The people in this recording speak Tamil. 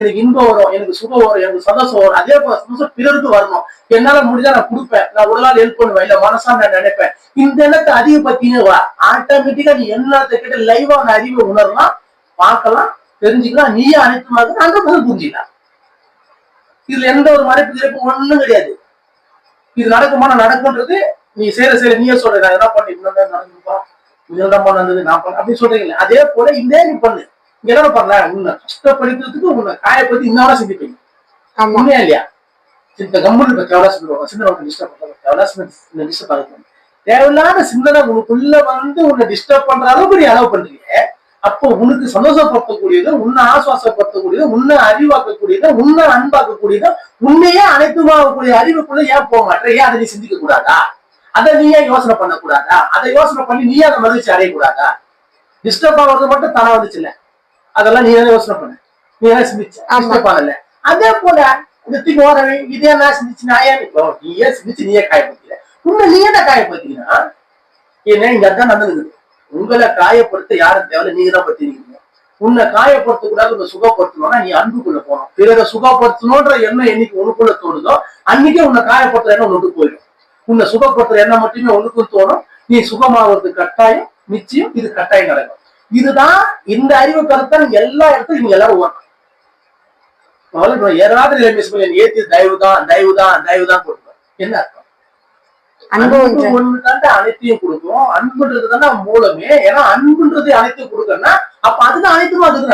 எனக்கு இன்பம் வரும் எனக்கு சுகம் வரும் எனக்கு சந்தோஷம் வரும். அதே போல சந்தோஷம் பிறருக்கு வரணும். என்னால முடிஞ்சா நான் கொடுப்பேன். நான் ஒரு நாள் ஹெல்ப் பண்ணுவேன். இல்ல மனசா நான் நினைப்பேன். இந்த எண்ணத்தை அதிகப்படுத்தினே வா. ஆட்டோமேட்டிக்கா நீ எல்லாத்த கிட்ட லைவா அந்த அறிவை உணரலாம் பார்க்கலாம் தெரிஞ்சுக்கலாம். நீயே அனைத்துமாக அந்த பதில் புரிஞ்சுக்கலாம். இதுல எந்த ஒரு மறைப்பு திரைப்பு ஒண்ணும் கிடையாது. இது நடக்குமா நான் நீ செய்யற செய்யற நீயே சொல்ற. நான் என்ன பண்ணி இவ்வளவு நடந்துப்பா. இதெல்லாம் நடந்தது நான் பண்ண. அப்படின்னு சொல்றீங்களே. அதே போல இதே நீ பண்ணு. என்ன பண்ணல உன்னை கஷ்டப்படுத்துறதுக்கு உன்னை காயப்படுத்தி இன்னொரு சிந்திப்பீங்க. உண்மையா இல்லையா? இந்த கம்முன்னு இப்ப தேவையில்லா சொல்லுவாங்க சிந்தனை டிஸ்டர்ப் பண்றாங்க தேவையில்லா சிந்தனை டிஸ்டர்ப் ஆகுது தேவையில்லாத சிந்தனை உனக்குள்ள வந்து உன்னை டிஸ்டர்ப் பண்ற அளவுக்கு நீ அளவு பண்றீங்க. அப்போ உனக்கு சந்தோஷப்படுத்தக்கூடியது உன்னை ஆசுவாசப்படுத்தக்கூடியது உன்னை அறிவாக்கக்கூடியது உன்னை அன்பாக்கக்கூடியது உன்னையே அனைத்துமாகக்கூடிய அறிவுக்குள்ள ஏன் போக மாட்டேன் ஏன் அதை நீ சிந்திக்க கூடாதா? அதை நீ ஏன் யோசனை பண்ணக்கூடாதா? அதை யோசனை பண்ணி நீ அதை மகிழ்ச்சி அடையக்கூடாதா? டிஸ்டர்ப் ஆகிறது மட்டும் தானே வந்துச்சு இல்ல அதெல்லாம் நீ என்ன யோசனை பண்ண. நீ என்ன சிந்திச்ச. ஆகல அதே போல இந்த தூக்கி ஓரவே இதே நான் சிந்திச்சு நான் ஏன் இப்போ நீயே சிந்திச்சு நீயே காயப்படுத்திக்க உன்னை நீயே தான் காயப்படுத்தினா ஏன்னா இங்க அதான் நடந்துக்குது. உங்களை காயப்படுத்த யாரும் தேவையில்ல? நீங்க தான் பத்திருக்கீங்க உன்னை காயப்படுத்த கூடாது உன்னை சுகப்படுத்தணும்னா நீ அன்புக்குள்ள போகணும். பிறரை சுகப்படுத்தணுன்ற எண்ணம் என்னைக்கு உனக்குள்ள தோணுதோ அன்னைக்கே உன்னை காயப்படுத்துற எண்ணம் ஒன்று போயிடும். உன்னை சுகப்படுத்துற எண்ணம் மட்டுமே உனக்கும் தோணும். நீ சுகமாவது கட்டாயம் நிச்சயம் இது கட்டாயம் நடக்கும். இதுதான் இந்த அறிவு கருத்தான் எல்லா இடத்துலையும் நீங்க எல்லாரும் வரணும் முதல்ல இப்ப ஏறாத நிலைமை சொல்லி ஏத்தி தயவு தான் தயவு தான் தயவு தான் கொடுப்பேன் என்ன அர்த்தம்? அன்பு ஒண்ணுதான்டா அனைத்தையும் கொடுக்கும். அன்புன்றது தானே மூலமே. ஏன்னா அன்புன்றது அனைத்தையும் கொடுக்கணும்னா அப்ப அதுதான் அனைத்தும் அதுக்கு